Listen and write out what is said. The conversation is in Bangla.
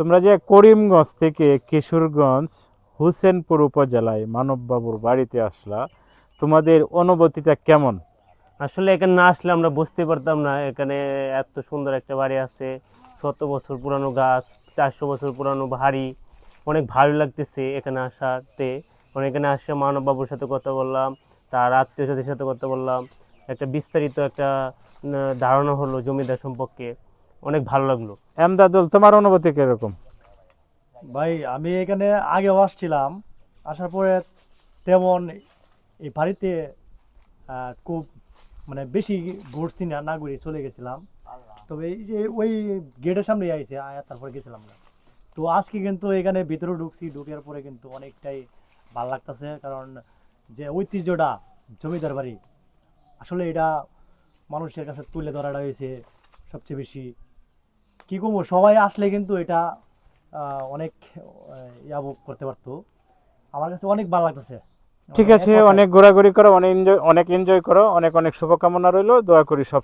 তোমরা যে করিমগঞ্জ থেকে কিশোরগঞ্জ, হুসেনপুর উপজেলায় মানববাবুর বাড়িতে আসলা, তোমাদের অনুভূতিটা কেমন? আসলে এখানে না আসলে আমরা বুঝতে পারতাম না, এখানে এত সুন্দর একটা বাড়ি আছে, শত বছর পুরানো গাছ, চারশো বছর পুরানো বাড়ি, অনেক ভালো লাগতেছে এখানে আসাতে। মানে এখানে আসে মানববাবুর সাথে কথা বললাম, তার আত্মীয় সাথীর সাথে কথা বললাম। একটা বিস্তারিত একটা ধারণা হলো জমিদার সম্পর্কে। অনেক ভালো লাগল। এমদাদুল তোমার অনুভূতি কীরকম? ভাই, আমি এখানে আগেও আসছিলাম। আসার পরে তেমন এই বাড়িতে খুব মানে বেশি ঘুরছি না না ঘুরে চলে গেছিলাম। তবে এই যে ওই গেটের সামনে আইছে, আয়া তারপরে গেছিলাম না। তো আজকে কিন্তু এখানে ভিতরে ঢুকছি, ঢুকার পরে কিন্তু অনেকটাই ভালো লাগতেছে। কারণ যে ঐতিহ্যটা, জমিদার বাড়ি, আসলে এটা মানুষের কাছে তুলে ধরাটা হয়েছে সবচেয়ে বেশি। কি করব? সবাই আসলে কিন্তু এটা আহ, অনেক ইয়াবো ইয়া করতে পারতো। আমার কাছে অনেক ভালো লাগতেছে। ঠিক আছে অনেক ঘোরাঘুরি করো অনেক এনজয় অনেক এনজয় করো অনেক অনেক শুভকামনা রইল। দোয়া করি সব